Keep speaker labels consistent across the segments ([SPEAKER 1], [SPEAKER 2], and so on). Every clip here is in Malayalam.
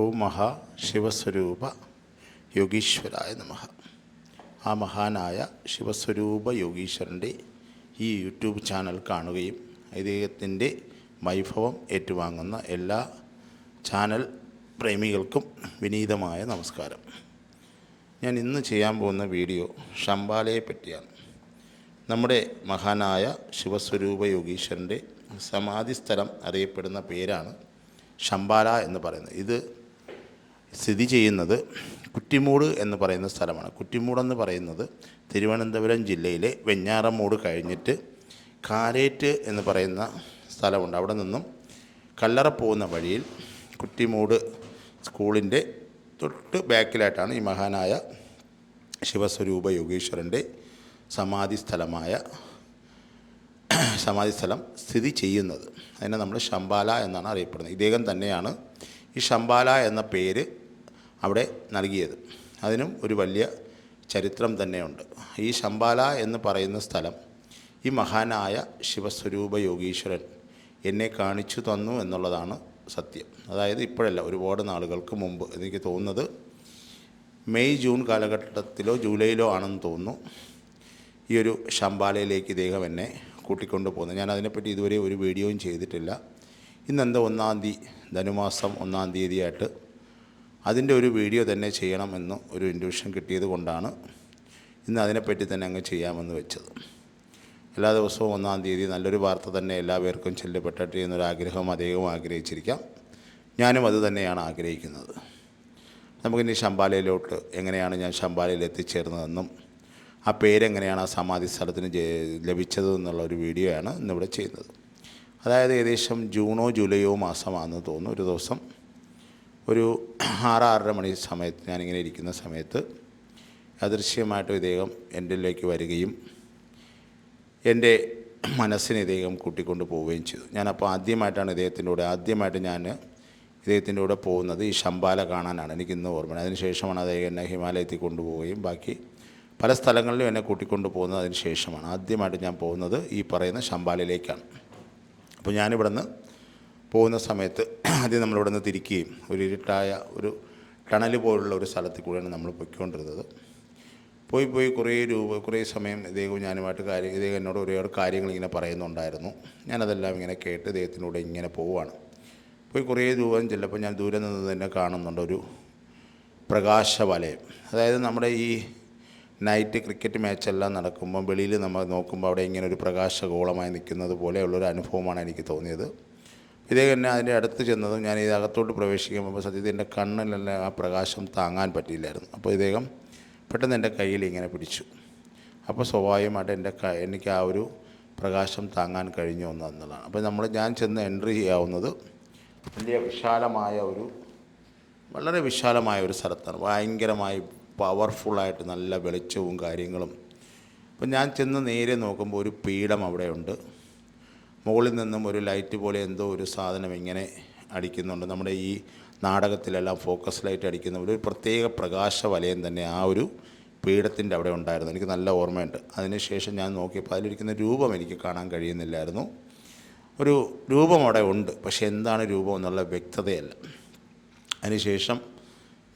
[SPEAKER 1] ഓം മഹാ ശിവസ്വരൂപ യോഗീശ്വരായ നമ. ആ മഹാനായ ശിവസ്വരൂപ യോഗീശ്വരന്റെ ഈ യൂട്യൂബ് ചാനൽ കാണുകയും ഇദ്ദേഹത്തിന്റെ വൈഭവം ഏറ്റുവാങ്ങുന്ന എല്ലാ ചാനൽ പ്രേമികൾക്കും വിനീതമായ നമസ്കാരം. ഞാൻ ഇന്ന് ചെയ്യാൻ പോകുന്ന വീഡിയോ ഷംബാലയെ പറ്റിയാണ്. നമ്മുടെ മഹാനായ ശിവസ്വരൂപ യോഗീശ്വരന്റെ സമാധി സ്ഥലം അറിയപ്പെടുന്ന പേരാണ് ശംബാല എന്ന് പറയുന്നത്. ഇത് സ്ഥിതി ചെയ്യുന്നത് കുറ്റിമൂട് എന്ന് പറയുന്ന സ്ഥലമാണ്. കുറ്റിമൂടെന്ന് പറയുന്നത് തിരുവനന്തപുരം ജില്ലയിലെ വെഞ്ഞാറമൂട് കഴിഞ്ഞിട്ട് കാരേറ്റ് എന്ന് പറയുന്ന സ്ഥലമുണ്ട്. അവിടെ നിന്നും കല്ലറ പോകുന്ന വഴിയിൽ കുറ്റിമൂട് സ്കൂളിന്റെ തൊട്ട് ബാക്കിലായിട്ടാണ് ഈ മഹാനായ ശിവസ്വരൂപ യോഗീശ്വരന്റെ സമാധി സ്ഥലമായ സമാധി സ്ഥലം സ്ഥിതി ചെയ്യുന്നത്. അതിനെ നമ്മൾ ശംബാല എന്നാണ് അറിയപ്പെടുന്നത്. ഇദ്ദേഹം തന്നെയാണ് ഈ ശംബാല എന്ന പേര് അവിടെ നൽകിയത്. അതിനും ഒരു വലിയ ചരിത്രം തന്നെയുണ്ട്. ഈ ശംബാല എന്ന് പറയുന്ന സ്ഥലം ഈ മഹാനായ ശിവസ്വരൂപ യോഗീശ്വരൻ എന്നെ കാണിച്ചു തന്നു എന്നുള്ളതാണ് സത്യം. അതായത് ഇപ്പോഴല്ല ഒരുപാട് നാളുകൾക്ക് മുമ്പ് എനിക്ക് തോന്നുന്നത് മെയ് ജൂൺ കാലഘട്ടത്തിലോ ജൂലൈയിലോ ആണെന്ന് തോന്നുന്നു ഈ ഒരു ശംബാലയിലേക്ക് ഇദ്ദേഹം എന്നെ കൂട്ടിക്കൊണ്ടു പോകുന്നത് ഞാൻ അതിനെപ്പറ്റി ഇതുവരെ ഒരു വീഡിയോയും ചെയ്തിട്ടില്ല. ഇന്നെന്താ ഒന്നാം തീയതി ധനുമാസം ഒന്നാം തീയതിയായിട്ട് അതിന്റെ ഒരു വീഡിയോ തന്നെ ചെയ്യണമെന്ന് ഒരു ഇൻഡ്യൂഷൻ കിട്ടിയത് കൊണ്ടാണ് ഇന്ന് അതിനെപ്പറ്റി തന്നെ അങ്ങ് ചെയ്യാമെന്ന് വെച്ചത്. എല്ലാ ദിവസവും ഒന്നാം തീയതി നല്ലൊരു വാർത്ത തന്നെ എല്ലാവർക്കും ചെല്ലപ്പെട്ടെ എന്നൊരാഗ്രഹം അദ്ദേഹവും ആഗ്രഹിച്ചിരിക്കാം. ഞാനും അത് തന്നെയാണ് ആഗ്രഹിക്കുന്നത്. നമുക്കിനി ശമ്പാലയിലോട്ട് എങ്ങനെയാണ് ഞാൻ ശമ്പാലയിൽ എത്തിച്ചേർന്നതെന്നും ആ പേരെങ്ങനെയാണ് ആ സമാധി സ്ഥലത്തിന് ലഭിച്ചത് എന്നുള്ള ഒരു വീഡിയോ ആണ് ഇന്നിവിടെ ചെയ്യുന്നത്. അതായത് ഏകദേശം ജൂണോ ജൂലൈയോ മാസമാണെന്ന് തോന്നുന്നു. ഒരു ദിവസം ഒരു ആറാറര മണി സമയത്ത് ഞാനിങ്ങനെ ഇരിക്കുന്ന സമയത്ത് അദൃശ്യമായിട്ട് ഇദ്ദേഹം എന്റെലേക്ക് വരികയും എന്റെ മനസ്സിനെ ഇദ്ദേഹം കൂട്ടിക്കൊണ്ട് പോവുകയും ചെയ്തു. ഞാനപ്പോൾ ആദ്യമായിട്ടാണ് ഇദ്ദേഹത്തിന്റെ കൂടെ ആദ്യമായിട്ട് ഞാൻ ഇദ്ദേഹത്തിന്റെ കൂടെ പോകുന്നത് ഈ ശമ്പാല കാണാനാണ്. എനിക്ക് ഇന്ന് ഓർമ്മ അതിനുശേഷമാണ് അദ്ദേഹം എന്നെ ഹിമാലയത്തിൽ കൊണ്ടുപോവുകയും ബാക്കി പല സ്ഥലങ്ങളിലും എന്നെ കൂട്ടിക്കൊണ്ട് പോകുന്നത് അതിന് ശേഷമാണ്. ആദ്യമായിട്ട് ഞാൻ പോകുന്നത് ഈ പറയുന്ന ശമ്പാലയിലേക്കാണ്. അപ്പോൾ ഞാനിവിടുന്ന് പോകുന്ന സമയത്ത് ആദ്യം നമ്മളിവിടെ നിന്ന് തിരിക്കുകയും ഒരു ഇരുട്ടായ ഒരു ടണൽ പോലുള്ള ഒരു സ്ഥലത്തിൽ കൂടെയാണ് നമ്മൾ പൊയ്ക്കൊണ്ടിരുന്നത്. പോയി പോയി കുറേ രൂപ കുറേ സമയം ഇദ്ദേഹവും ഞാനുമായിട്ട് കാര്യം ഇദ്ദേഹം എന്നോട് ഒരുപാട് കാര്യങ്ങൾ ഇങ്ങനെ പറയുന്നുണ്ടായിരുന്നു. ഞാനതെല്ലാം ഇങ്ങനെ കേട്ട് ഇദ്ദേഹത്തിനൂടെ ഇങ്ങനെ പോവുകയാണ്. പോയി കുറേ ദൂരം ചെല്ലപ്പോൾ ഞാൻ ദൂരെ നിന്ന് തന്നെ കാണുന്നുണ്ട് ഒരു പ്രകാശവലയം. അതായത് നമ്മുടെ ഈ നൈറ്റ് ക്രിക്കറ്റ് മാച്ചെല്ലാം നടക്കുമ്പോൾ വെളിയിൽ നമ്മൾ നോക്കുമ്പോൾ അവിടെ ഇങ്ങനെ ഒരു പ്രകാശഗോളമായി നിൽക്കുന്നത് പോലെയുള്ളൊരു അനുഭവമാണ് എനിക്ക് തോന്നിയത്. ഇദ്ദേഹം എന്നെ അതിന്റെ അടുത്ത് ചെന്നതും ഞാൻ ഈ അകത്തോട്ട് പ്രവേശിക്കുമ്പോൾ സത്യത്തിൽ എന്റെ കണ്ണിലെല്ലാം ആ പ്രകാശം താങ്ങാൻ പറ്റിയില്ലായിരുന്നു. അപ്പോൾ ഇദ്ദേഹം പെട്ടെന്ന് എന്റെ കയ്യിൽ ഇങ്ങനെ പിടിച്ചു. അപ്പോൾ സ്വാഭാവികമായിട്ട് എന്റെ ക എനിക്ക് ആ ഒരു പ്രകാശം താങ്ങാൻ കഴിഞ്ഞു എന്നുള്ളതാണ് അപ്പോൾ നമ്മൾ ഞാൻ ചെന്ന് എൻട്രി ചെയ്യാവുന്നത് വലിയ വിശാലമായ ഒരു വളരെ വിശാലമായ ഒരു സ്ഥലത്താണ്. ഭയങ്കരമായി പവർഫുള്ളായിട്ട് നല്ല വെളിച്ചവും കാര്യങ്ങളും. അപ്പം ഞാൻ ചെന്ന് നേരെ നോക്കുമ്പോൾ ഒരു പീഠം അവിടെയുണ്ട്. മുകളിൽ നിന്നും ഒരു ലൈറ്റ് പോലെ എന്തോ ഒരു സാധനം ഇങ്ങനെ അടിക്കുന്നുണ്ട്. നമ്മുടെ ഈ നാടകത്തിലെല്ലാം ഫോക്കസ് ലൈറ്റ് അടിക്കുന്ന ഒരു പ്രത്യേക പ്രകാശ വലയം തന്നെ ആ ഒരു പീഠത്തിന്റെ അവിടെ ഉണ്ടായിരുന്നു. എനിക്ക് നല്ല ഓർമ്മയുണ്ട്. അതിനുശേഷം ഞാൻ നോക്കിയപ്പോൾ അതിലിരിക്കുന്ന രൂപം എനിക്ക് കാണാൻ കഴിയുന്നില്ലായിരുന്നു. ഒരു രൂപം അവിടെ ഉണ്ട്. പക്ഷേ എന്താണ് രൂപം എന്നുള്ള വ്യക്തതയല്ല. അതിനുശേഷം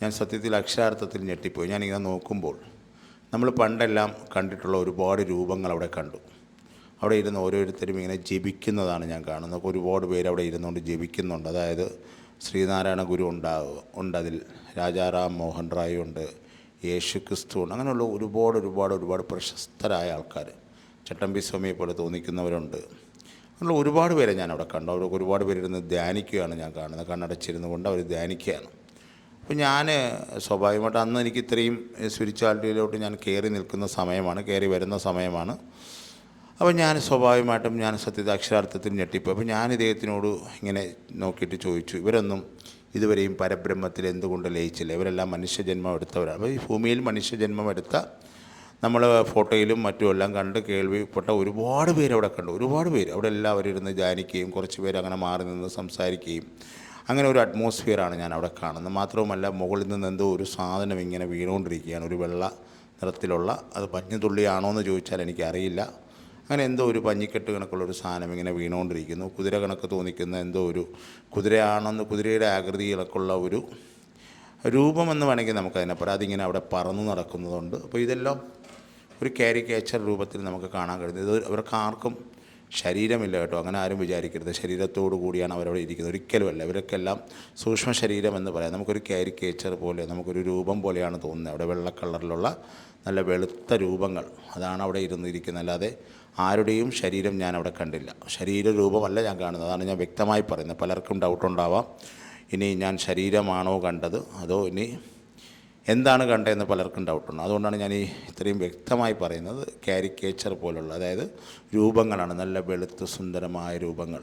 [SPEAKER 1] ഞാൻ സത്യത്തിൽ അക്ഷരാർത്ഥത്തിൽ ഞെട്ടിപ്പോയി. ഞാനിങ്ങനെ നോക്കുമ്പോൾ നമ്മൾ പണ്ടെല്ലാം കണ്ടിട്ടുള്ള ഒരുപാട് രൂപങ്ങൾ അവിടെ കണ്ടു. അവിടെ ഇരുന്ന് ഓരോരുത്തരും ഇങ്ങനെ ജപിക്കുന്നതാണ് ഞാൻ കാണുന്നത്. ഒരുപാട് പേര് അവിടെ ഇരുന്നുകൊണ്ട് ജപിക്കുന്നുണ്ട്. അതായത് ശ്രീനാരായണ ഗുരു ഉണ്ടാകുക ഉണ്ട് അതിൽ രാജാറാം മോഹൻ റായ് ഉണ്ട്. യേശു ക്രിസ്തു ഉണ്ട്. അങ്ങനെയുള്ള ഒരുപാട് ഒരുപാട് ഒരുപാട് പ്രശസ്തരായ ആൾക്കാർ. ചട്ടമ്പി സ്വാമിയെ പോലെ തോന്നിക്കുന്നവരുണ്ട്. അങ്ങനെയുള്ള ഒരുപാട് പേരെ ഞാൻ അവിടെ കണ്ടു. അവർക്ക് ഒരുപാട് പേരിരുന്ന് ധ്യാനിക്കുകയാണ് ഞാൻ കാണുന്നത്. കണ്ണടച്ചിരുന്നു കൊണ്ട് അവർ ധ്യാനിക്കുകയാണ്. അപ്പോൾ ഞാൻ സ്വാഭാവികമായിട്ട് അന്ന് എനിക്ക് ഇത്രയും സ്പിരിച്വാലിറ്റിയിലോട്ട് ഞാൻ കയറി നിൽക്കുന്ന സമയമാണ്. കയറി വരുന്ന സമയമാണ്. അപ്പോൾ ഞാൻ സ്വാഭാവികമായിട്ടും ഞാൻ സത്യത അക്ഷരാർത്ഥത്തിൽ ഞെട്ടിപ്പോയി. അപ്പോൾ ഞാൻ ഇദ്ദേഹത്തിനോട് ഇങ്ങനെ നോക്കിയിട്ട് ചോദിച്ചു ഇവരൊന്നും ഇതുവരെയും പരബ്രഹ്മത്തിൽ എന്തുകൊണ്ട് ലയിച്ചില്ല? ഇവരെല്ലാം മനുഷ്യജന്മം എടുത്തവരാണ് അപ്പോൾ ഈ ഭൂമിയിൽ മനുഷ്യജന്മം എടുത്ത നമ്മൾ ഫോട്ടോയിലും മറ്റും എല്ലാം കണ്ട് കേൾവിപ്പെട്ട ഒരുപാട് പേര് അവിടെ കണ്ടു. ഒരുപാട് പേര്. അവിടെ എല്ലാവരും ഇരുന്ന് ധ്യാനിക്കുകയും കുറച്ച് പേര് അങ്ങനെ മാറി നിന്ന് സംസാരിക്കുകയും അങ്ങനെ ഒരു അറ്റ്മോസ്ഫിയറാണ് ഞാൻ അവിടെ കാണുന്നത്. മാത്രവുമല്ല മുകളിൽ നിന്ന് എന്തോ ഒരു സാധനം ഇങ്ങനെ വീണുകൊണ്ടിരിക്കുകയാണ്. ഒരു വെള്ള നിറത്തിലുള്ള അത് പഞ്ഞുതുള്ളിയാണോ എന്ന് ചോദിച്ചാൽ എനിക്കറിയില്ല. അങ്ങനെ എന്തോ ഒരു പഞ്ഞിക്കെട്ട് കണക്കുള്ളൊരു സാധനം ഇങ്ങനെ വീണുകൊണ്ടിരിക്കുന്നു. കുതിര കണക്ക് തോന്നിക്കുന്ന എന്തോ ഒരു കുതിരയാണെന്ന് കുതിരയുടെ ആകൃതിയിലൊക്കെയുള്ള ഒരു രൂപമെന്ന് വേണമെങ്കിൽ നമുക്കതിനെ പറയാം. അതിങ്ങനെ അവിടെ പറന്നു നടക്കുന്നതുണ്ട്. അപ്പോൾ ഇതെല്ലാം ഒരു കാരിക്കേച്ചർ രൂപത്തിൽ നമുക്ക് കാണാൻ കഴിയുന്നത്. ഇത് അവർക്ക് ആർക്കും ശരീരമില്ല കേട്ടോ. അങ്ങനെ ആരും വിചാരിക്കരുത്. ശരീരത്തോടു കൂടിയാണ് അവരവിടെ ഇരിക്കുന്നത്. ഒരിക്കലുമല്ല. ഇവർക്കെല്ലാം സൂക്ഷ്മ ശരീരം എന്ന് പറയാം. നമുക്കൊരു കാരിക്കേച്ചർ പോലെ നമുക്കൊരു രൂപം പോലെയാണ് തോന്നുന്നത്. അവിടെ വെള്ള കളറിലുള്ള നല്ല വെളുത്ത രൂപങ്ങൾ. അതാണ് അവിടെ ഇരുന്നിരിക്കുന്നത്. അല്ലാതെ ആരുടെയും ശരീരം ഞാൻ അവിടെ കണ്ടില്ല. ശരീര രൂപമല്ല ഞാൻ കാണുന്നത്. അതാണ് ഞാൻ വ്യക്തമായി പറയുന്നത്. പലർക്കും ഡൗട്ടുണ്ടാവാം ഇനി ഞാൻ ശരീരമാണോ കണ്ടത്? അതോ ഇനി എന്താണ് കണ്ടതെന്ന് പലർക്കും ഡൗട്ടുണ്ട് അതുകൊണ്ടാണ് ഞാൻ ഈ ഇത്രയും വ്യക്തമായി പറയുന്നത്. കാരിക്കേച്ചർ പോലുള്ള അതായത് രൂപങ്ങളാണ്. നല്ല വെളുത്ത് സുന്ദരമായ രൂപങ്ങൾ.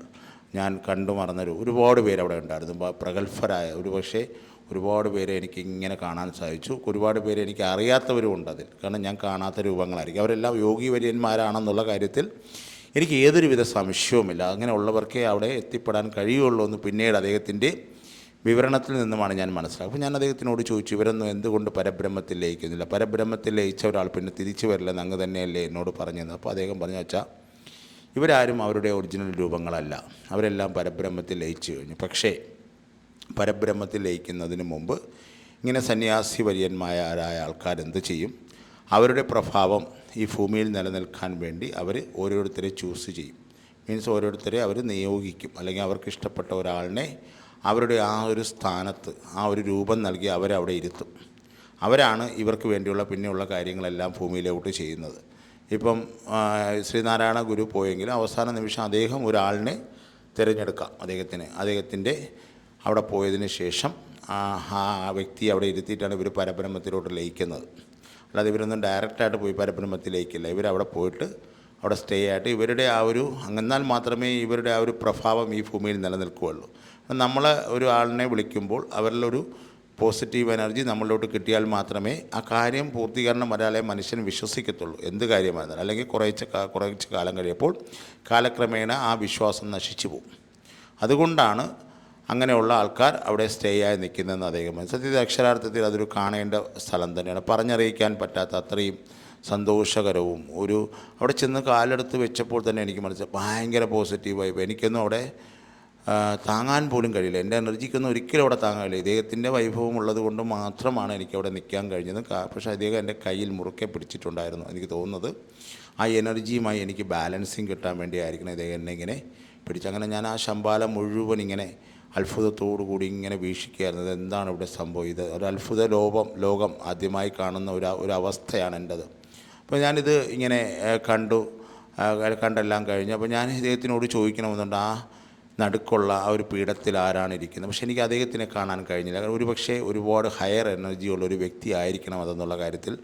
[SPEAKER 1] ഞാൻ കണ്ടു മറന്നൊരു ഒരുപാട് പേര് അവിടെ ഉണ്ടായിരുന്നു പ്രഗത്ഭരായ ഒരു പക്ഷേ ഒരുപാട് പേരെ എനിക്ക് ഇങ്ങനെ കാണാൻ സാധിച്ചു. ഒരുപാട് പേരെ എനിക്ക് അറിയാത്തവരും ഉണ്ട് അതിൽ. കാരണം ഞാൻ കാണാത്ത രൂപങ്ങളായിരിക്കും. അവരെല്ലാം യോഗി വര്യന്മാരാണെന്നുള്ള കാര്യത്തിൽ എനിക്ക് ഏതൊരുവിധ സംശയവുമില്ല. അങ്ങനെയുള്ളവർക്കേ അവിടെ എത്തിപ്പെടാൻ കഴിയുള്ളൂ എന്ന് പിന്നീട് അദ്ദേഹത്തിന്റെ വിവരണത്തിൽ നിന്നുമാണ് ഞാൻ മനസ്സിലാക്കുക അപ്പോൾ ഞാൻ അദ്ദേഹത്തിനോട് ചോദിച്ചു ഇവരൊന്നും എന്തുകൊണ്ട് പരബ്രഹ്മത്തിൽ ലയിക്കുന്നില്ല? പരബ്രഹ്മത്തിൽ ലയിച്ച ഒരാൾ പിന്നെ തിരിച്ചു വരില്ലെന്ന് അങ്ങ് തന്നെയല്ലേ എന്നോട് പറഞ്ഞത് അപ്പോൾ അദ്ദേഹം പറഞ്ഞു വെച്ചാൽ ഇവരാരും അവരുടെ ഒറിജിനൽ രൂപങ്ങളല്ല. അവരെല്ലാം പരബ്രഹ്മത്തിൽ ലയിച്ചു കഴിഞ്ഞു. പക്ഷേ പരബ്രഹ്മത്തിൽ ലയിക്കുന്നതിന് മുമ്പ് ഇങ്ങനെ സന്യാസി വര്യന്മാരായ ആൾക്കാർ എന്ത് ചെയ്യും? അവരുടെ പ്രഭാവം ഈ ഭൂമിയിൽ നിലനിൽക്കാൻ വേണ്ടി അവർ ഓരോരുത്തരെ ചൂസ് ചെയ്യും. മീൻസ് ഓരോരുത്തരെ അവർ നിയോഗിക്കും. അല്ലെങ്കിൽ അവർക്ക് ഇഷ്ടപ്പെട്ട ഒരാളിനെ അവരുടെ ആ ഒരു സ്ഥാനത്ത് ആ ഒരു രൂപം നൽകി അവരവിടെ ഇരുത്തും. അവരാണ് ഇവർക്ക് വേണ്ടിയുള്ള പിന്നെയുള്ള കാര്യങ്ങളെല്ലാം ഭൂമിയിലോട്ട് ചെയ്യുന്നത്. ഇപ്പം ശ്രീനാരായണ ഗുരു പോയെങ്കിൽ അവസാന നിമിഷം അദ്ദേഹം ഒരാളിനെ തിരഞ്ഞെടുക്കാം അദ്ദേഹത്തിന്. അദ്ദേഹത്തിന്റെ അവിടെ പോയതിന് ശേഷം ആ വ്യക്തി അവിടെ ഇരുത്തിയിട്ടാണ് ഇവർ പരബ്രഹ്മത്തിലോട്ട് ലയിക്കുന്നത്. അല്ലാതെ ഇവരൊന്നും ഡയറക്റ്റായിട്ട് പോയി പരബ്രഹ്മത്തിൽ ലയിക്കില്ല. ഇവരവിടെ പോയിട്ട് അവിടെ സ്റ്റേ ആയിട്ട് ഇവരുടെ ആ ഒരു എന്നാൽ മാത്രമേ ഇവരുടെ ആ ഒരു പ്രഭാവം ഈ ഭൂമിയിൽ നിലനിൽക്കുകയുള്ളൂ. നമ്മൾ ഒരു ആളിനെ വിളിക്കുമ്പോൾ അവരിലൊരു പോസിറ്റീവ് എനർജി നമ്മളിലോട്ട് കിട്ടിയാൽ മാത്രമേ ആ കാര്യം പൂർത്തീകരണം വരാതെ മനുഷ്യൻ വിശ്വസിക്കത്തുള്ളൂ. എന്ത് കാര്യമായിരുന്നാലും. അല്ലെങ്കിൽ കുറച്ച് കുറച്ച് കാലം കഴിയപ്പോൾ കാലക്രമേണ ആ വിശ്വാസം നശിച്ചു പോകും. അതുകൊണ്ടാണ് അങ്ങനെയുള്ള ആൾക്കാർ അവിടെ സ്റ്റേ ആയി നിൽക്കുന്നതെന്ന് അദ്ദേഹം. സത്യത്തിൽ അക്ഷരാർത്ഥത്തിൽ അതൊരു കാണേണ്ട സ്ഥലം തന്നെയാണ്. പറഞ്ഞറിയിക്കാൻ പറ്റാത്ത അത്രയും സന്തോഷകരവും ഒരു അവിടെ ചെന്ന് കാലെടുത്ത് വെച്ചപ്പോൾ തന്നെ എനിക്ക് മനസ്സിലായി. ഭയങ്കര പോസിറ്റീവ് വൈബ് എനിക്കൊന്നും അവിടെ താങ്ങാൻ പോലും കഴിയില്ല. എന്റെ എനർജിക്കൊന്നും ഒരിക്കലും അവിടെ താങ്ങാൻ കഴിയില്ല. ഇദ്ദേഹത്തിന്റെ വൈഭവം ഉള്ളത് കൊണ്ട് മാത്രമാണ് എനിക്ക് അവിടെ നിൽക്കാൻ കഴിഞ്ഞത്. പക്ഷേ അദ്ദേഹം എന്റെ കയ്യിൽ മുറുക്കെ പിടിച്ചിട്ടുണ്ടായിരുന്നു എനിക്ക് തോന്നുന്നത്. ആ എനർജിയുമായി എനിക്ക് ബാലൻസിങ് കിട്ടാൻ വേണ്ടിയായിരിക്കണം ഇദ്ദേഹം എന്നെ ഇങ്ങനെ പിടിച്ച്. അങ്ങനെ ഞാൻ ആ ശമ്പാല മുഴുവൻ ഇങ്ങനെ അത്ഭുതത്തോടു കൂടി ഇങ്ങനെ വീക്ഷിക്കുകയായിരുന്നു. എന്താണ് ഇവിടെ സംഭവിച്ചത് ഒരു അത്ഭുത ലോകം ലോകം ആദ്യമായി കാണുന്ന ഒരു ഒരു അവസ്ഥയാണ് എന്റെത്. അപ്പോൾ ഞാനിത് ഇങ്ങനെ കണ്ടു. കണ്ടെല്ലാം കഴിഞ്ഞു. അപ്പോൾ ഞാൻ ഇദ്ദേഹത്തിനോട് ചോദിക്കണമെന്നുണ്ട്. ആ നടുക്കുള്ള ആ ഒരു പീഠത്തിൽ ആരാണ് ഇരിക്കുന്നത്? പക്ഷേ എനിക്ക് അദ്ദേഹത്തിനെ കാണാൻ കഴിഞ്ഞില്ല. കാരണം ഒരുപക്ഷെ ഒരുപാട് ഹയർ എനർജിയുള്ള ഒരു വ്യക്തി ആയിരിക്കണം അതെന്നുള്ള കാര്യത്തിൽ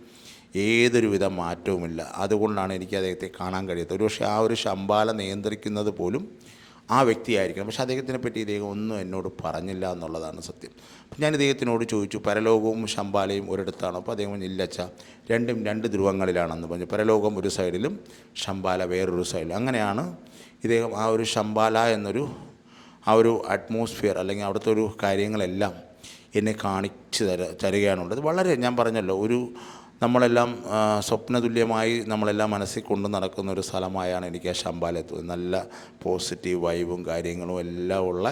[SPEAKER 1] ഏതൊരു ഏതൊരുവിധ മാറ്റവുമില്ല. അതുകൊണ്ടാണ് എനിക്ക് അദ്ദേഹത്തെ കാണാൻ കഴിയാത്തത്. ഒരുപക്ഷെ ആ ഒരു ശമ്പാല നിയന്ത്രിക്കുന്നത് പോലും ആ വ്യക്തിയായിരിക്കണം പക്ഷേ അദ്ദേഹത്തിനെ പറ്റി ഇദ്ദേഹം ഒന്നും എന്നോട് പറഞ്ഞില്ല എന്നുള്ളതാണ് സത്യം. അപ്പം ഞാൻ ഇദ്ദേഹത്തിനോട് ചോദിച്ചു പരലോകവും ശമ്പാലയും ഒരിടത്താണോ? അപ്പോൾ അദ്ദേഹം ഇല്ലച്ച ഇല്ല രണ്ടും രണ്ട് ധ്രുവങ്ങളിലാണെന്ന് പറഞ്ഞു. പരലോകം ഒരു സൈഡിലും ശമ്പാല വേറൊരു സൈഡിലും അങ്ങനെയാണ് ഇദ്ദേഹം ആ ഒരു ശമ്പാല എന്നൊരു ആ ഒരു അറ്റ്മോസ്ഫിയർ അല്ലെങ്കിൽ അവിടുത്തെ ഒരു കാര്യങ്ങളെല്ലാം എന്നെ കാണിച്ചു തര തരികയാണുള്ളത്. വളരെ ഞാൻ പറഞ്ഞല്ലോ ഒരു നമ്മളെല്ലാം സ്വപ്നതുല്യമായി നമ്മളെല്ലാം മനസ്സിൽ കൊണ്ടു നടക്കുന്ന ഒരു സ്ഥലമായാണ് എനിക്ക് ആ ശമ്പാലത്ത് നല്ല പോസിറ്റീവ് വൈബും കാര്യങ്ങളും എല്ലാം ഉള്ള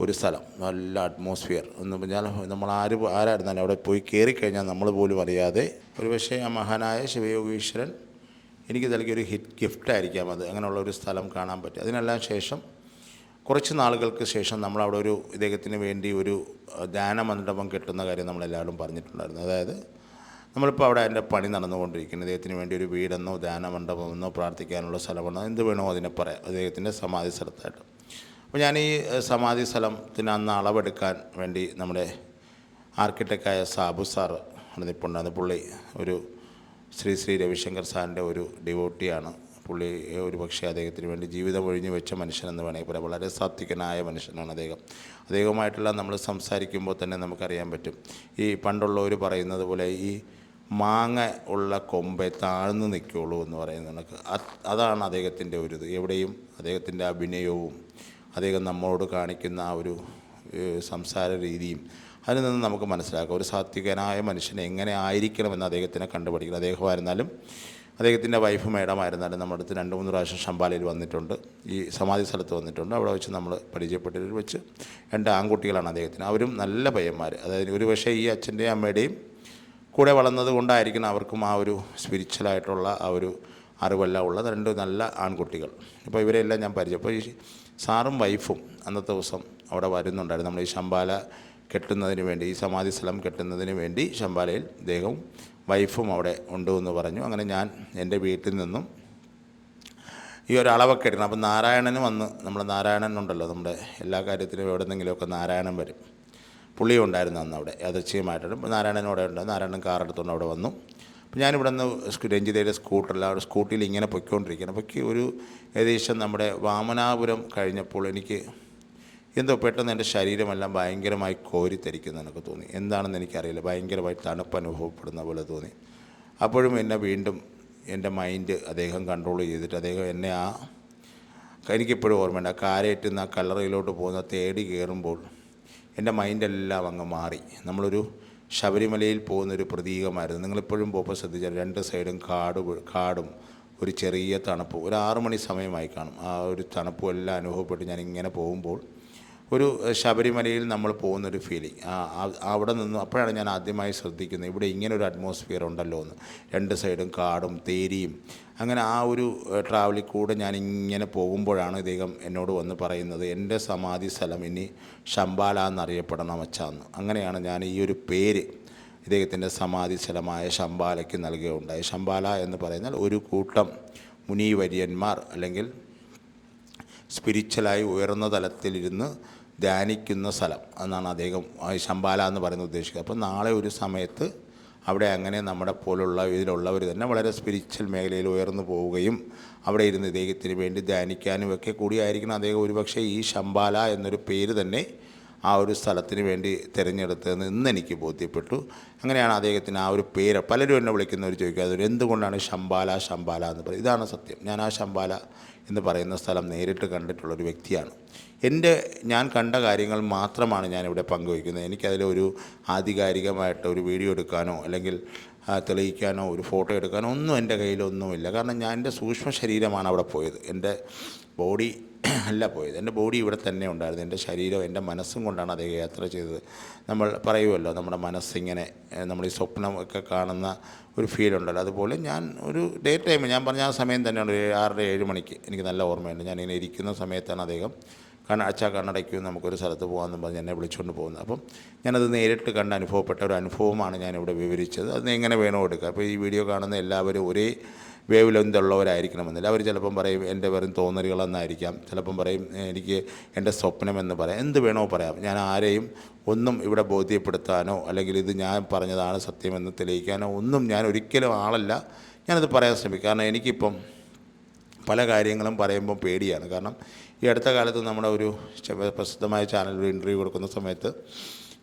[SPEAKER 1] ഒരു സ്ഥലം നല്ല അറ്റ്മോസ്ഫിയർ എന്ന് പറഞ്ഞാൽ നമ്മൾ ആര് ആരായിരുന്നാലും അവിടെ പോയി കയറിക്കഴിഞ്ഞാൽ നമ്മൾ പോലും അറിയാതെ ഒരുപക്ഷേ ആ മഹാനായ ശിവയോഗീശ്വരൻ എനിക്ക് നൽകിയൊരു ഹിറ്റ് ഗിഫ്റ്റായിരിക്കാം അത്. അങ്ങനെയുള്ള ഒരു സ്ഥലം കാണാൻ പറ്റും. അതിനെല്ലാം ശേഷം കുറച്ച് നാളുകൾക്ക് ശേഷം നമ്മളവിടെ ഒരു ഇദ്ദേഹത്തിന് വേണ്ടി ഒരു ധ്യാന മണ്ഡപം കെട്ടുന്ന കാര്യം നമ്മളെല്ലാവരും പറഞ്ഞിട്ടുണ്ടായിരുന്നു. അതായത് നമ്മളിപ്പോൾ അവിടെ അതിന്റെ പണി നടന്നുകൊണ്ടിരിക്കുന്നു. ഇദ്ദേഹത്തിന് വേണ്ടി ഒരു വീടെന്നോ ധ്യാനമണ്ഡപമെന്നോ പ്രാർത്ഥിക്കാനുള്ള സ്ഥലമെന്നോ എന്ത് വേണോ അതിനെ പറയാം. അദ്ദേഹത്തിന്റെ സമാധി സ്ഥലത്തായിട്ട്. അപ്പോൾ ഞാൻ ഈ സമാധി സ്ഥലത്തിന് അന്ന് അളവെടുക്കാൻ വേണ്ടി നമ്മുടെ ആർക്കിടെക്റ്റായ സാബു സാർ നിൽപ്പുണ്ടായിരുന്നു പുള്ളി ഒരു ശ്രീ ശ്രീ രവിശങ്കർ സാറിന്റെ ഒരു ഡിവോട്ടിയാണ്. പുള്ളി ഒരു പക്ഷേ അദ്ദേഹത്തിന് വേണ്ടി ജീവിതം ഒഴിഞ്ഞു വെച്ച മനുഷ്യനെന്ന് വേണമെങ്കിൽ പറയാം വളരെ സാത്വികനായ മനുഷ്യനാണ് അദ്ദേഹം. അദ്ദേഹവുമായിട്ടുള്ള നമ്മൾ സംസാരിക്കുമ്പോൾ തന്നെ നമുക്കറിയാൻ പറ്റും. ഈ പണ്ടുള്ളവർ പറയുന്നത് പോലെ ഈ മാങ്ങ ഉള്ള കൊമ്പെ താഴ്ന്നു നിൽക്കുള്ളൂ എന്ന് പറയുന്ന കണക്ക്. അതാണ് അദ്ദേഹത്തിന്റെ ഒരു ഇത്. എവിടെയും അദ്ദേഹത്തിന്റെ അഭിനയവും അദ്ദേഹം നമ്മളോട് കാണിക്കുന്ന ആ ഒരു സംസാര രീതിയും അതിൽ നിന്ന് നമുക്ക് മനസ്സിലാക്കാം. ഒരു സാത്വികനായ മനുഷ്യനെ എങ്ങനെ ആയിരിക്കണമെന്ന് അദ്ദേഹത്തിനെ കണ്ടുപഠിക്കണം അദ്ദേഹമായിരുന്നാലും അദ്ദേഹത്തിന്റെ വൈഫ് മേഡമായിരുന്നാലും നമ്മുടെ അടുത്ത് രണ്ട് മൂന്ന് പ്രാവശ്യം ശമ്പാലയിൽ വന്നിട്ടുണ്ട്. ഈ സമാധി സ്ഥലത്ത് വന്നിട്ടുണ്ട്. അവിടെ വെച്ച് നമ്മൾ പരിചയപ്പെട്ടതിൽ വെച്ച് രണ്ട് ആൺകുട്ടികളാണ് അദ്ദേഹത്തിന്. അവരും നല്ല പയ്യന്മാർ അതായത് ഒരു പക്ഷേ ഈ അച്ഛന്റെയും അമ്മയുടെയും കൂടെ വളർന്നത് കൊണ്ടായിരിക്കണം അവർക്കും ആ ഒരു സ്പിരിച്വലായിട്ടുള്ള ആ ഒരു അറിവെല്ലാം ഉള്ളത്. രണ്ട് നല്ല ആൺകുട്ടികൾ. അപ്പോൾ ഇവരെല്ലാം ഞാൻ പരിചയം. അപ്പോൾ ഈ സാറും വൈഫും അന്നത്തെ ദിവസം അവിടെ വരുന്നുണ്ടായിരുന്നു. നമ്മൾ ഈ ശമ്പാല കെട്ടുന്നതിന് വേണ്ടി ഈ സമാധി സ്ഥലം കെട്ടുന്നതിന് വേണ്ടി ശമ്പാലയിൽ ഇദ്ദേഹവും വൈഫും അവിടെ ഉണ്ട് എന്ന് പറഞ്ഞു. അങ്ങനെ ഞാൻ എന്റെ വീട്ടിൽ നിന്നും ഈ ഒരു അളവൊക്കെ എടുക്കണം. അപ്പം നാരായണന് വന്ന് നമ്മുടെ നാരായണൻ ഉണ്ടല്ലോ നമ്മുടെ എല്ലാ കാര്യത്തിനും എവിടെ നിന്നെങ്കിലുമൊക്കെ നാരായണൻ വരും. പുള്ളിയും ഉണ്ടായിരുന്നു അന്ന് അവിടെ യാദൃച്ഛികമായിട്ടാണ് ഇപ്പോൾ അവിടെ ഉണ്ട്. നാരായണൻ കാർ എടുത്തുകൊണ്ട് അവിടെ വന്നു. അപ്പോൾ ഞാനിവിടെ നിന്ന് രഞ്ജിതയുടെ സ്കൂട്ടറിൽ അവിടെ സ്കൂട്ടിയിൽ ഇങ്ങനെ പൊയ്ക്കൊണ്ടിരിക്കുകയാണ്. അപ്പോൾ ഒരു ഏകദേശം നമ്മുടെ വാമനാപുരം കഴിഞ്ഞപ്പോൾ എനിക്ക് എന്തോ പെട്ടെന്ന് എന്റെ ശരീരമെല്ലാം ഭയങ്കരമായി കോരിത്തരിക്കുന്നു എനിക്ക് തോന്നി. എന്താണെന്ന് എനിക്കറിയില്ല. ഭയങ്കരമായി തണുപ്പ് അനുഭവപ്പെടുന്ന പോലെ തോന്നി. അപ്പോഴും എന്നെ വീണ്ടും എന്റെ മൈൻഡ് അദ്ദേഹം കൺട്രോൾ ചെയ്തിട്ട് അദ്ദേഹം എന്നെ ആ എനിക്കിപ്പോഴും ഓർമ്മയുണ്ട്. ആ കാരയറ്റുന്ന ആ കല്ലറയിലോട്ട് പോകുന്ന തേടി കയറുമ്പോൾ എന്റെ മൈൻഡെല്ലാം അങ്ങ് മാറി. നമ്മളൊരു ശബരിമലയിൽ പോകുന്നൊരു പ്രതീകമായിരുന്നു. നിങ്ങളിപ്പോഴും പോകുമ്പോൾ ശ്രദ്ധിച്ചാൽ രണ്ട് സൈഡും കാട് കാടും ഒരു ചെറിയ തണുപ്പ്. ഒരു ആറു മണി സമയമായി കാണും. ആ ഒരു തണുപ്പും എല്ലാം അനുഭവപ്പെട്ട് ഞാൻ ഇങ്ങനെ പോകുമ്പോൾ ഒരു ശബരിമലയിൽ നമ്മൾ പോകുന്നൊരു ഫീലിംഗ് അവിടെ നിന്ന് അപ്പോഴാണ് ഞാൻ ആദ്യമായി ശ്രദ്ധിക്കുന്നത് ഇവിടെ ഇങ്ങനെ ഒരു അറ്റ്മോസ്ഫിയർ ഉണ്ടല്ലോ എന്ന്. രണ്ട് സൈഡും കാടും തേരിയും. അങ്ങനെ ആ ഒരു ട്രാവലിൽ കൂടെ ഞാൻ ഇങ്ങനെ പോകുമ്പോഴാണ് ഇദ്ദേഹം എന്നോട് വന്ന് പറയുന്നത് എന്റെ സമാധി സ്ഥലം ഇനി ശമ്പാല എന്നറിയപ്പെടണം അച്ഛാന്ന് അങ്ങനെയാണ് ഞാൻ ഈ ഒരു പേര് ഇദ്ദേഹത്തിന്റെ സമാധി സ്ഥലമായ ശമ്പാലയ്ക്ക് നൽകുകയുണ്ടായി. ശമ്പാല എന്ന് പറയുന്നാൽ ഒരു കൂട്ടം മുനീവര്യന്മാർ അല്ലെങ്കിൽ സ്പിരിച്വലായി ഉയർന്ന തലത്തിലിരുന്ന് ധ്യാനിക്കുന്ന സ്ഥലം എന്നാണ് അദ്ദേഹം ശമ്പാല എന്ന് പറയുന്നത് ഉദ്ദേശിക്കുന്നത്. അപ്പോൾ നാളെ ഒരു സമയത്ത് അവിടെ അങ്ങനെ നമ്മുടെ പോലുള്ള ഇതിലുള്ളവർ തന്നെ വളരെ സ്പിരിച്വൽ മേഖലയിൽ ഉയർന്നു പോവുകയും അവിടെ ഇരുന്ന് ഇദ്ദേഹത്തിന് വേണ്ടി ധ്യാനിക്കാനും ഒക്കെ കൂടിയായിരിക്കണം. അദ്ദേഹം ഒരുപക്ഷെ ഈ ശമ്പാല എന്നൊരു പേര് തന്നെ ആ ഒരു സ്ഥലത്തിന് വേണ്ടി തിരഞ്ഞെടുത്തതെന്ന് ഇന്ന് എനിക്ക് ബോധ്യപ്പെട്ടു. അങ്ങനെയാണ് അദ്ദേഹത്തിന് ആ ഒരു പേര്. പലരും എന്നെ വിളിക്കുന്നവർ ചോദിക്കുക അതൊരു എന്തുകൊണ്ടാണ് ശമ്പാല ശമ്പാല എന്ന് പറയുന്നത് ഇതാണ് സത്യം. ഞാൻ ആ ശമ്പാല എന്ന് പറയുന്ന സ്ഥലം നേരിട്ട് കണ്ടിട്ടുള്ളൊരു വ്യക്തിയാണ്. എന്റെ ഞാൻ കണ്ട കാര്യങ്ങൾ മാത്രമാണ് ഞാനിവിടെ പങ്കുവയ്ക്കുന്നത്. എനിക്കതിലൊരു ആധികാരികമായിട്ട് ഒരു വീഡിയോ എടുക്കാനോ അല്ലെങ്കിൽ തെളിയിക്കാനോ ഒരു ഫോട്ടോ എടുക്കാനോ ഒന്നും എന്റെ കയ്യിലൊന്നുമില്ല. കാരണം ഞാൻ എന്റെ സൂക്ഷ്മ ശരീരമാണ് അവിടെ പോയത്. എന്റെ ബോഡി അല്ല പോയത്. എന്റെ ബോഡി ഇവിടെ തന്നെ ഉണ്ടായിരുന്നു. എന്റെ ശരീരം എന്റെ മനസ്സും കൊണ്ടാണ് അദ്ദേഹം യാത്ര ചെയ്തത്. നമ്മൾ പറയുമല്ലോ നമ്മുടെ മനസ്സിങ്ങനെ നമ്മൾ ഈ സ്വപ്നമൊക്കെ കാണുന്ന ഒരു ഫീൽ ഉണ്ടല്ലോ. അതുപോലെ ഞാൻ ഒരു ഡേ ടൈം ഞാൻ പറഞ്ഞ ആ സമയം തന്നെയാണ് ആറര ഏഴ് മണിക്ക് എനിക്ക് നല്ല ഓർമ്മയുണ്ട്. ഞാനിങ്ങനെ ഇരിക്കുന്ന സമയത്താണ് അദ്ദേഹം കണ്ണ അച്ഛാ കണ്ണടയ്ക്കും നമുക്കൊരു സ്ഥലത്ത് പോകാമെന്ന് പറഞ്ഞ് എന്നെ വിളിച്ചുകൊണ്ട് പോകുന്നത്. അപ്പം ഞാനത് നേരിട്ട് കണ്ട് അനുഭവപ്പെട്ട ഒരു അനുഭവമാണ് ഞാനിവിടെ വിവരിച്ചത്. അത് എങ്ങനെ വേണോ എടുക്കുക അപ്പോൾ ഈ വീഡിയോ കാണുന്ന എല്ലാവരും ഒരേ വേവ് ലെന്തുള്ളവരായിരിക്കണമെന്നില്ല അവർ ചിലപ്പം പറയും എന്റെ വെറും തോന്നലുകളെന്നായിരിക്കാം. ചിലപ്പം പറയും എനിക്ക് എന്റെ സ്വപ്നമെന്ന് പറയാം. എന്ത് വേണോ പറയാം. ഞാൻ ആരെയും ഒന്നും ഇവിടെ ബോധ്യപ്പെടുത്താനോ അല്ലെങ്കിൽ ഇത് ഞാൻ പറഞ്ഞതാണ് സത്യമെന്ന് തെളിയിക്കാനോ ഒന്നും ഞാൻ ഒരിക്കലും ആളല്ല. ഞാനത് പറയാൻ ശ്രമിക്കും. കാരണം എനിക്കിപ്പം പല കാര്യങ്ങളും പറയുമ്പോൾ പേടിയാണ്. കാരണം ഈ അടുത്ത കാലത്ത് നമ്മുടെ ഒരു പ്രസിദ്ധമായ ചാനലിൽ ഇന്റർവ്യൂ കൊടുക്കുന്ന സമയത്ത്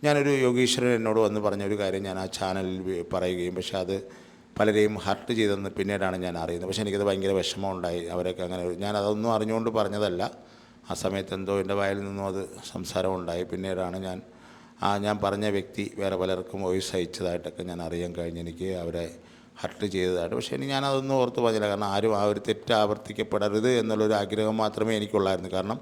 [SPEAKER 1] ഞാനൊരു യോഗീശ്വരൻ എന്നോട് വന്ന് പറഞ്ഞ ഒരു കാര്യം ഞാൻ ആ ചാനലിൽ പറയുകയും പക്ഷേ അത് പലരെയും ഹർട്ട് ചെയ്തെന്ന് പിന്നീടാണ് ഞാൻ അറിയുന്നത്. പക്ഷേ എനിക്കത് ഭയങ്കര വിഷമമുണ്ടായി. അവരൊക്കെ അങ്ങനെ ഞാൻ അതൊന്നും അറിഞ്ഞുകൊണ്ട് പറഞ്ഞതല്ല. ആ സമയത്ത് എന്തോ എന്റെ വായിൽ നിന്നും അത് സംസാരം ഉണ്ടായി പിന്നീടാണ് ഞാൻ ആ ഞാൻ പറഞ്ഞ വ്യക്തി വേറെ പലർക്കും വോയിസ് അയച്ചതായിട്ടൊക്കെ ഞാൻ അറിയാൻ കഴിഞ്ഞ് എനിക്ക് അവരെ ഹർട്ട് ചെയ്തതാണ്. പക്ഷേ ഇനി ഞാനതൊന്നും ഓർത്ത് പറഞ്ഞില്ല കാരണം ആരും ആ ഒരു തെറ്റ് ആവർത്തിക്കപ്പെടരുത് എന്നുള്ളൊരു ആഗ്രഹം മാത്രമേ എനിക്കുള്ളായിരുന്നു. കാരണം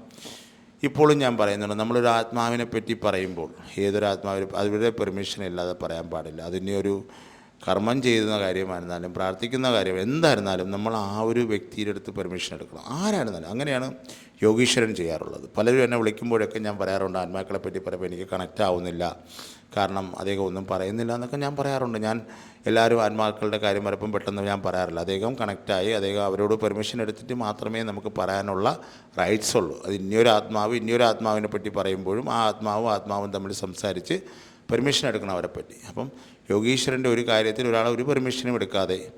[SPEAKER 1] ഇപ്പോഴും ഞാൻ പറയുന്നുണ്ട് നമ്മളൊരു ആത്മാവിനെ പറ്റി പറയുമ്പോൾ ഏതൊരു ആത്മാവിനും അവരുടെ പെർമിഷൻ ഇല്ലാതെ പറയാൻ പാടില്ല. അതിന്റെ ഒരു കർമ്മം ചെയ്യുന്ന കാര്യമായിരുന്നാലും പ്രാർത്ഥിക്കുന്ന കാര്യം എന്തായിരുന്നാലും നമ്മൾ ആ ഒരു വ്യക്തിയുടെ അടുത്ത് പെർമിഷൻ എടുക്കണം. ആരായിരുന്നാലും അങ്ങനെയാണ് യോഗീശ്വരൻ ചെയ്യാറുള്ളത്. പലരും എന്നെ വിളിക്കുമ്പോഴൊക്കെ ഞാൻ പറയാറുണ്ട് ആത്മാക്കളെ പറ്റി പറയുമ്പോൾ എനിക്ക് കണക്റ്റ് ആവുന്നില്ല. കാരണം അദ്ദേഹം ഒന്നും പറയുന്നില്ല എന്നൊക്കെ ഞാൻ പറയാറുണ്ട്. ഞാൻ എല്ലാവരും ആത്മാക്കളുടെ കാര്യം വരപ്പം പെട്ടെന്ന് ഞാൻ പറയാറില്ല. അദ്ദേഹം കണക്റ്റായി അദ്ദേഹം അവരോട് പെർമിഷൻ എടുത്തിട്ട് മാത്രമേ നമുക്ക് പറയാനുള്ള റൈറ്റ്സ് ഉള്ളൂ. അത് ഇനിയൊരു ആത്മാവ് ഇനിയൊരു ആത്മാവിനെ പറ്റി പറയുമ്പോഴും ആ ആത്മാവും ആത്മാവും തമ്മിൽ സംസാരിച്ച് പെർമിഷൻ എടുക്കണം അവരെ പറ്റി. അപ്പം യോഗീശ്വരന്റെ ഒരു കാര്യത്തിൽ ഒരാൾ ഒരു പെർമിഷനും എടുക്കാതെ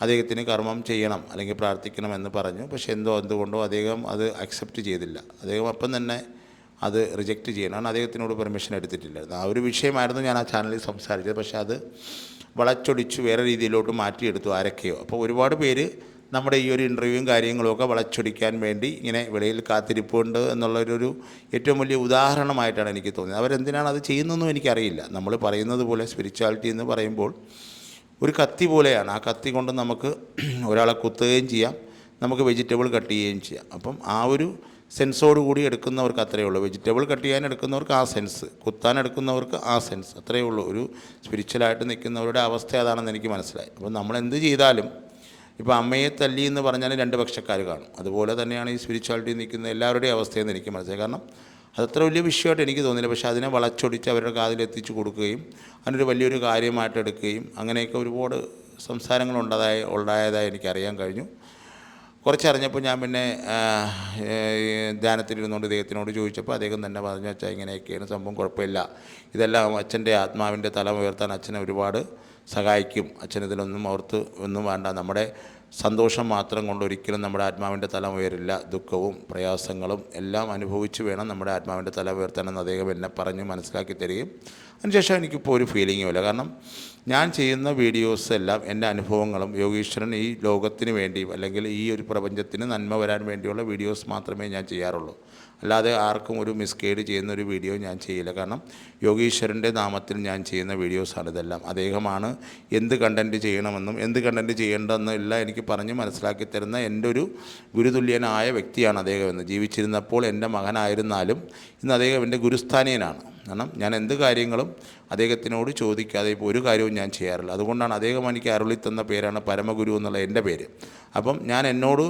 [SPEAKER 1] അദ്ദേഹത്തിന് കർമ്മം ചെയ്യണം അല്ലെങ്കിൽ പ്രാർത്ഥിക്കണം എന്ന് പറഞ്ഞു. പക്ഷേ എന്തോ എന്തുകൊണ്ടോ അദ്ദേഹം അത് അക്സെപ്റ്റ് ചെയ്തില്ല. അദ്ദേഹം അപ്പം തന്നെ അത് റിജക്റ്റ് ചെയ്യണം അദ്ദേഹത്തിനോട് പെർമിഷൻ എടുത്തിട്ടില്ലായിരുന്നു ആ ഒരു വിഷയമായിരുന്നു ഞാൻ ആ ചാനലിൽ സംസാരിച്ചത്. പക്ഷേ അത് വളച്ചൊടിച്ച് വേറെ രീതിയിലോട്ട് മാറ്റിയെടുത്തു ആരൊക്കെയോ. അപ്പോൾ ഒരുപാട് പേര് നമ്മുടെ ഈ ഒരു ഇന്റർവ്യൂവും കാര്യങ്ങളുമൊക്കെ വളച്ചൊടിക്കാൻ വേണ്ടി ഇങ്ങനെ വെളിയിൽ കാത്തിരിപ്പുണ്ട് എന്നുള്ളൊരു ഏറ്റവും വലിയ ഉദാഹരണമായിട്ടാണ് എനിക്ക് തോന്നിയത്. അവരെന്തിനാണ് അത് ചെയ്യുന്നതെന്നും എനിക്കറിയില്ല. നമ്മൾ പറയുന്നത് പോലെ സ്പിരിച്വാലിറ്റി എന്ന് പറയുമ്പോൾ ഒരു കത്തി പോലെയാണ്. ആ കത്തി കൊണ്ട് നമുക്ക് ഒരാളെ കുത്തുകയും ചെയ്യാം. നമുക്ക് വെജിറ്റബിൾ കട്ട് ചെയ്യുകയും ചെയ്യാം. അപ്പം ആ ഒരു സെൻസോട് കൂടി എടുക്കുന്നവർക്ക് അത്രയേ ഉള്ളൂ. വെജിറ്റബിൾ കട്ട് ചെയ്യാൻ എടുക്കുന്നവർക്ക് ആ സെൻസ് കുത്താൻ എടുക്കുന്നവർക്ക് ആ സെൻസ് അത്രയേ ഉള്ളൂ. ഒരു സ്പിരിച്വലായിട്ട് നിൽക്കുന്നവരുടെ അവസ്ഥ അതാണെന്ന് എനിക്ക് മനസ്സിലായി. അപ്പോൾ നമ്മൾ എന്ത് ചെയ്താലും ഇപ്പോൾ അമ്മയെ തല്ലി എന്ന് പറഞ്ഞാൽ രണ്ട് പക്ഷക്കാർ കാണും. അതുപോലെ തന്നെയാണ് ഈ സ്പിരിച്വാലിറ്റി നിൽക്കുന്ന എല്ലാവരുടെയും അവസ്ഥയെന്ന് എനിക്ക് മനസ്സിലായി. കാരണം അതത്ര വലിയ വിഷയമായിട്ട് എനിക്ക് തോന്നില്ല പക്ഷേ അതിനെ വളച്ചൊടിച്ച് അവരുടെ കാതിലെത്തിച്ച് കൊടുക്കുകയും അതിനൊരു വലിയൊരു കാര്യമായിട്ട് എടുക്കുകയും അങ്ങനെയൊക്കെ ഒരുപാട് സംസാരങ്ങൾ ഉണ്ടായതായി ഉണ്ടായതായി എനിക്കറിയാൻ കഴിഞ്ഞു. കുറച്ചറിഞ്ഞപ്പോൾ ഞാൻ പിന്നെ ധ്യാനത്തിലിരുന്നുകൊണ്ട് ദൈവത്തിനോട് ചോദിച്ചപ്പോൾ അദ്ദേഹം തന്നെ പറഞ്ഞു വെച്ചാൽ ഇങ്ങനെയൊക്കെയാണ് സംഭവം കുഴപ്പമില്ല. ഇതെല്ലാം അച്ഛന്റെ ആത്മാവിന്റെ തലം ഉയർത്താൻ അച്ഛനെ ഒരുപാട് സഹായിക്കും. അച്ഛനിതിലൊന്നും ഓർത്ത് ഒന്നും വേണ്ട. നമ്മുടെ സന്തോഷം മാത്രം കൊണ്ട് ഒരിക്കലും നമ്മുടെ ആത്മാവിന്റെ തലം ഉയരില്ല. ദുഃഖവും പ്രയാസങ്ങളും എല്ലാം അനുഭവിച്ച് വേണം നമ്മുടെ ആത്മാവിന്റെ തല ഉയർത്താനെന്ന് അദ്ദേഹം എന്നെ പറഞ്ഞ് മനസ്സിലാക്കി തരികയും അതിനുശേഷം എനിക്കിപ്പോൾ ഒരു ഫീലിങ്ങും ഇല്ല. കാരണം ഞാൻ ചെയ്യുന്ന വീഡിയോസ് എല്ലാം എന്റെ അനുഭവങ്ങളും യോഗീശ്വരൻ ഈ ലോകത്തിന് വേണ്ടി അല്ലെങ്കിൽ ഈ ഒരു പ്രപഞ്ചത്തിന് നന്മ വരാൻ വേണ്ടിയുള്ള വീഡിയോസ് മാത്രമേ ഞാൻ ചെയ്യാറുള്ളൂ. അല്ലാതെ ആർക്കും ഒരു മിസ്ഗൈഡ് ചെയ്യുന്ന ഒരു വീഡിയോ ഞാൻ ചെയ്യില്ല. കാരണം യോഗീശ്വരന്റെ നാമത്തിൽ ഞാൻ ചെയ്യുന്ന വീഡിയോസാണ് ഇതെല്ലാം. അദ്ദേഹമാണ് എന്ത് കണ്ടന്റ് ചെയ്യണമെന്നും എന്ത് കണ്ടന്റ് ചെയ്യേണ്ടതെന്നും എല്ലാം എനിക്ക് പറഞ്ഞ് മനസ്സിലാക്കി തരുന്ന എന്റെ ഒരു ഗുരുതുല്യനായ വ്യക്തിയാണ് അദ്ദേഹം എന്ന്. ജീവിച്ചിരുന്നപ്പോൾ എന്റെ മകനായിരുന്നാലും ഇന്ന് അദ്ദേഹം എന്റെ ഗുരുസ്ഥാനീയനാണ്. കാരണം ഞാൻ എന്ത് കാര്യങ്ങളും അദ്ദേഹത്തിനോട് ചോദിക്കാതെ ഇപ്പോൾ ഒരു കാര്യവും ഞാൻ ചെയ്യാറില്ല. അതുകൊണ്ടാണ് അദ്ദേഹം എനിക്ക് അരുളി തന്ന പേരാണ് പരമഗുരു എന്നുള്ള എന്റെ പേര്. അപ്പം ഞാൻ എന്നോട്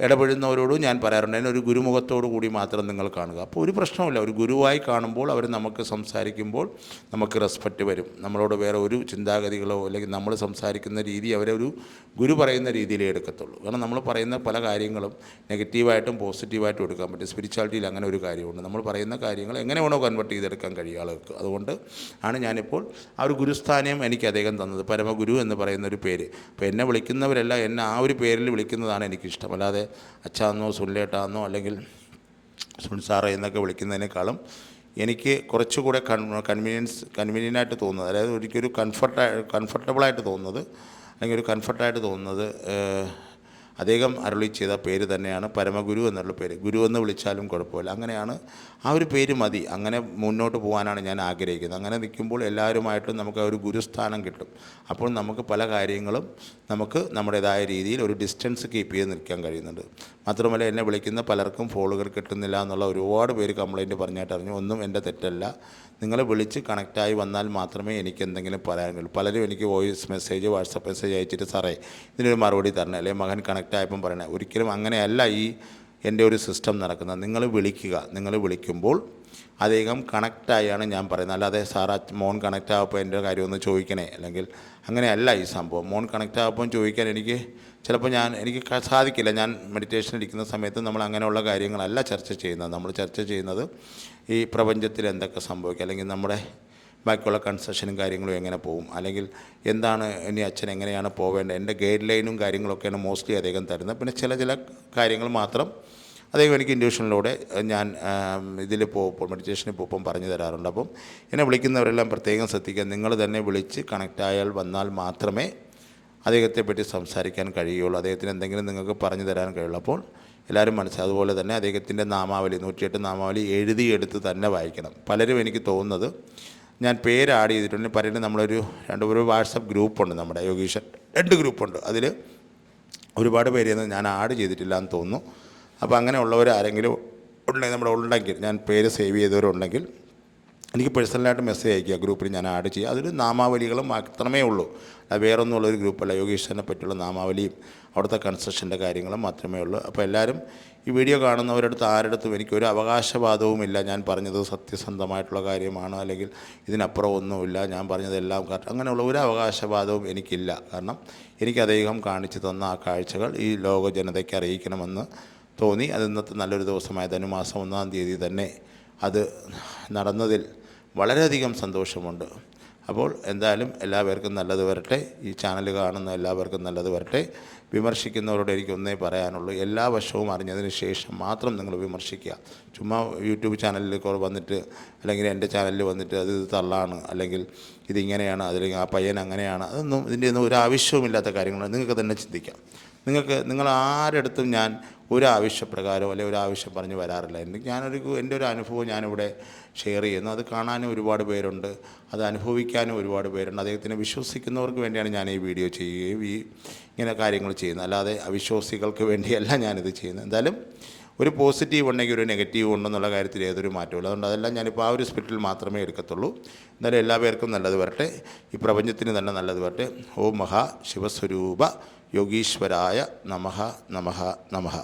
[SPEAKER 1] ഇടപെടുന്നവരോട് ഞാൻ പറയാറുണ്ട്. ഒരു ഗുരുമുഖത്തോടു കൂടി മാത്രം നിങ്ങൾ കാണുക. അപ്പോൾ ഒരു പ്രശ്നമില്ല ഒരു ഗുരുവായി കാണുമ്പോൾ അവർ നമുക്ക് സംസാരിക്കുമ്പോൾ നമുക്ക് റെസ്പെക്റ്റ് വരും. നമ്മളോട് വേറെ ഒരു ചിന്താഗതികളോ അല്ലെങ്കിൽ നമ്മൾ സംസാരിക്കുന്ന രീതി അവരെ ഒരു ഗുരു പറയുന്ന രീതിയിലേ എടുക്കത്തുള്ളൂ. കാരണം നമ്മൾ പറയുന്ന പല കാര്യങ്ങളും നെഗറ്റീവായിട്ടും പോസിറ്റീവായിട്ടും എടുക്കാൻ പറ്റും. സ്പിരിച്വാലിറ്റിയിൽ അങ്ങനെ ഒരു കാര്യമുണ്ട്. നമ്മൾ പറയുന്ന കാര്യങ്ങൾ എങ്ങനെ വേണോ കൺവെർട്ട് ചെയ്തെടുക്കാൻ കഴിയും ആളുകൾക്ക്. അതുകൊണ്ട് ആണ് ഞാനിപ്പോൾ ആ ഒരു ഗുരുസ്ഥാനം എനിക്ക് അദ്ദേഹം തന്നത്. പരമഗുരു എന്ന് പറയുന്ന ഒരു പേര്. അപ്പോൾ എന്നെ വിളിക്കുന്നവരെല്ലാം എന്നെ ആ ഒരു പേരിൽ വിളിക്കുന്നതാണ് എനിക്കിഷ്ടം. അല്ലാതെ അച്ഛാന്നോ സുല്ലേട്ടാന്നോ അല്ലെങ്കിൽ സുൽസാറേ എന്നൊക്കെ വിളിക്കുന്നതിനേക്കാളും എനിക്ക് കുറച്ചുകൂടെ കൺവീനിയൻസ് കൺവീനിയൻസ് ആയിട്ട് തോന്നുന്നത്. അതായത് ഒരിക്കലും കംഫർട്ട് കംഫർട്ടബിളായിട്ട് തോന്നുന്നത് അല്ലെങ്കിൽ ഒരു കംഫർട്ടായിട്ട് തോന്നുന്നത് അദ്ദേഹം അരുളി ചെയ്ത പേര് തന്നെയാണ് പരമഗുരു എന്നുള്ള പേര്. ഗുരു എന്ന് വിളിച്ചാലും കുഴപ്പമില്ല. അങ്ങനെയാണ് ആ ഒരു പേര് മതി. അങ്ങനെ മുന്നോട്ട് പോകാനാണ് ഞാൻ ആഗ്രഹിക്കുന്നത്. അങ്ങനെ നിൽക്കുമ്പോൾ എല്ലാവരുമായിട്ടും നമുക്ക് ഒരു ഗുരുസ്ഥാനം കിട്ടും. അപ്പോൾ നമുക്ക് പല കാര്യങ്ങളും നമുക്ക് നമ്മുടേതായ രീതിയിൽ ഒരു ഡിസ്റ്റൻസ് കീപ്പ് ചെയ്ത് നിൽക്കാൻ കഴിയുന്നുണ്ട്. മാത്രമല്ല എന്നെ വിളിക്കുന്ന പലർക്കും ഫോളുകൾ കിട്ടുന്നില്ല എന്നുള്ള ഒരുപാട് പേര് കംപ്ലൈന്റ് പറഞ്ഞായിട്ട് അറിഞ്ഞു. ഒന്നും എന്റെ തെറ്റല്ല. നിങ്ങൾ വിളിച്ച് കണക്റ്റായി വന്നാൽ മാത്രമേ എനിക്ക് എന്തെങ്കിലും കഴിയൂ. പലരും എനിക്ക് വോയിസ് മെസ്സേജ് വാട്സപ്പ് മെസ്സേജ് അയച്ചിട്ട് സാറേ ഇതിനൊരു മറുപടി തരണം. അല്ലെങ്കിൽ മകൻ കണക്റ്റ് ആയപ്പം പറയണേ. ഒരിക്കലും അങ്ങനെയല്ല ഈ എന്റെ ഒരു സിസ്റ്റം നടക്കുന്നത്. നിങ്ങൾ വിളിക്കുക. നിങ്ങൾ വിളിക്കുമ്പോൾ അദ്ദേഹം കണക്റ്റായാണ് ഞാൻ പറയുന്നത്. അല്ലാതെ സാറാ മോൻ കണക്റ്റ് ആകുമ്പോൾ എന്റെ കാര്യം ഒന്ന് ചോദിക്കണേ. അല്ലെങ്കിൽ അങ്ങനെയല്ല ഈ സംഭവം. മോൻ കണക്റ്റ് ആകുമ്പോൾ ചോദിക്കാൻ എനിക്ക് ചിലപ്പോൾ ഞാൻ എനിക്ക് സാധിക്കില്ല. ഞാൻ മെഡിറ്റേഷൻ ഇരിക്കുന്ന സമയത്ത് നമ്മൾ അങ്ങനെയുള്ള കാര്യങ്ങളല്ല ചർച്ച ചെയ്യുന്നത്. നമ്മൾ ചർച്ച ചെയ്യുന്നത് ഈ പ്രപഞ്ചത്തിൽ എന്തൊക്കെ സംഭവിക്കും? അല്ലെങ്കിൽ നമ്മുടെ ബാക്കിയുള്ള കൺസെഷനും കാര്യങ്ങളും എങ്ങനെ പോകും? അല്ലെങ്കിൽ എന്താണ് ഇനി അച്ഛൻ എങ്ങനെയാണ് പോവേണ്ടത്? എന്റെ ഗൈഡ് ലൈനും കാര്യങ്ങളൊക്കെയാണ് മോസ്റ്റ്ലി അദ്ദേഹം തരുന്നത്. പിന്നെ ചില ചില കാര്യങ്ങൾ മാത്രം അദ്ദേഹം എനിക്ക് ഇൻഡ്യൂഷനിലൂടെ ഞാൻ ഇതിൽ പോകുമ്പോൾ മെഡിറ്റേഷനിൽ പോകുമ്പോൾ പറഞ്ഞു തരാറുണ്ട്. അപ്പം എന്നെ വിളിക്കുന്നവരെല്ലാം പ്രത്യേകം ശ്രദ്ധിക്കുക. നിങ്ങൾ തന്നെ വിളിച്ച് കണക്റ്റ് ആയാൽ വന്നാൽ മാത്രമേ അദ്ദേഹത്തെ പറ്റി സംസാരിക്കാൻ കഴിയുള്ളൂ. അദ്ദേഹത്തിന് എന്തെങ്കിലും നിങ്ങൾക്ക് പറഞ്ഞു തരാൻ കഴിയുള്ളൂ. അപ്പോൾ എല്ലാവരും മനസ്സിലായി. അതുപോലെ തന്നെ അദ്ദേഹത്തിന്റെ നാമാവലി നൂറ്റിയെട്ട് നാമാവലി എഴുതിയെടുത്ത് തന്നെ വായിക്കണം. പലരും എനിക്ക് തോന്നുന്നത് ഞാൻ പേര് ആഡ് ചെയ്തിട്ടുണ്ട്. പറയുന്നത് നമ്മളൊരു രണ്ട് ഒരു വാട്സപ്പ് ഗ്രൂപ്പുണ്ട് നമ്മുടെ യോഗീഷൻ രണ്ട് ഗ്രൂപ്പുണ്ട്. അതിൽ ഒരുപാട് പേരെയൊന്നും ഞാൻ ആഡ് ചെയ്തിട്ടില്ല എന്ന് തോന്നുന്നു. അപ്പോൾ അങ്ങനെയുള്ളവർ ആരെങ്കിലും ഉണ്ടെങ്കിൽ നമ്മുടെ ഉണ്ടെങ്കിൽ ഞാൻ പേര് സേവ് ചെയ്തവരുണ്ടെങ്കിൽ എനിക്ക് പേഴ്സണലായിട്ട് മെസ്സേജ് അയക്കുക. ഗ്രൂപ്പിൽ ഞാൻ ആഡ് ചെയ്യുക. അതിൽ നാമാവലികൾ മാത്രമേ ഉള്ളൂ. അത് വേറൊന്നും ഉള്ളൊരു ഗ്രൂപ്പല്ല യോഗീശ്വരനെ പറ്റിയുള്ള നാമാവലിയും അവിടുത്തെ കൺസ്ട്രക്ഷന്റെ കാര്യങ്ങളും മാത്രമേ ഉള്ളൂ. അപ്പോൾ എല്ലാവരും ഈ വീഡിയോ കാണുന്നവരടുത്ത് ആരടുത്തും എനിക്കൊരു അവകാശവാദവുമില്ല ഞാൻ പറഞ്ഞത് സത്യസന്ധമായിട്ടുള്ള കാര്യമാണ്. അല്ലെങ്കിൽ ഇതിനപ്പുറം ഒന്നുമില്ല. ഞാൻ പറഞ്ഞതെല്ലാം കറക്റ്റ് അങ്ങനെയുള്ള ഒരു അവകാശവാദവും എനിക്കില്ല. കാരണം എനിക്ക് അദ്ദേഹം കാണിച്ചു തന്ന ആ കാഴ്ചകൾ ഈ ലോക ജനതയ്ക്ക് അറിയിക്കണമെന്ന് തോന്നി. അത് ഇന്നത്തെ നല്ലൊരു ദിവസമായ ധനുമാസം ഒന്നാം തീയതി തന്നെ അത് നടന്നതിൽ വളരെയധികം സന്തോഷമുണ്ട്. അപ്പോൾ എന്തായാലും എല്ലാവർക്കും നല്ലത് വരട്ടെ. ഈ ചാനൽ കാണുന്ന എല്ലാവർക്കും നല്ലത് വരട്ടെ. വിമർശിക്കുന്നവരോട് എനിക്ക് ഒന്നേ പറയാനുള്ളൂ. എല്ലാ വശവും അറിഞ്ഞതിന് ശേഷം മാത്രം നിങ്ങൾ വിമർശിക്കുക. ചുമ്മാ യൂട്യൂബ് ചാനലിൽ വന്നിട്ട് അല്ലെങ്കിൽ എന്റെ ചാനലിൽ വന്നിട്ട് അത് ഇത് തള്ളാണ് അല്ലെങ്കിൽ ഇതിങ്ങനെയാണ് അല്ലെങ്കിൽ ആ പയ്യൻ അങ്ങനെയാണ്. അതൊന്നും ഇതിന്റെ ഒന്നും ഒരു ആവശ്യവുമില്ലാത്ത കാര്യങ്ങളാണ്. നിങ്ങൾക്ക് തന്നെ ചിന്തിക്കാം. നിങ്ങൾക്ക് നിങ്ങൾ ആരടുത്തും ഞാൻ ഒരു ആവശ്യപ്രകാരം അല്ലെങ്കിൽ ഒരു ആവശ്യം പറഞ്ഞ് വരാറില്ല. എനിക്ക് ഞാനൊരു എന്റെ ഒരു അനുഭവം ഞാനിവിടെ ഷെയർ ചെയ്യുന്നു. അത് കാണാനും ഒരുപാട് പേരുണ്ട്. അത് അനുഭവിക്കാനും ഒരുപാട് പേരുണ്ട്. അദ്ദേഹത്തിനെ വിശ്വസിക്കുന്നവർക്ക് വേണ്ടിയാണ് ഞാൻ ഈ വീഡിയോ ചെയ്യുകയും ഈ ഇങ്ങനെ കാര്യങ്ങൾ ചെയ്യുന്നത്. അല്ലാതെ അവിശ്വാസികൾക്ക് വേണ്ടിയല്ല ഞാനിത് ചെയ്യുന്നത്. എന്തായാലും ഒരു പോസിറ്റീവ് ഉണ്ടെങ്കിൽ ഒരു നെഗറ്റീവ് ഉണ്ടെന്നുള്ള കാര്യത്തിൽ ഏതൊരു മാറ്റമില്ല അതുകൊണ്ട് അതെല്ലാം ഞാനിപ്പോൾ ആ ഒരു സ്പിരിറ്റിൽ മാത്രമേ എടുക്കത്തുള്ളൂ. എന്തായാലും എല്ലാ പേർക്കും നല്ലത് വരട്ടെ. ഈ പ്രപഞ്ചത്തിന് തന്നെ നല്ലത് വരട്ടെ. ഓം മഹാ ശിവസ്വരൂപ യോഗീശ്വരായ നമഃ നമഃ നമഃ.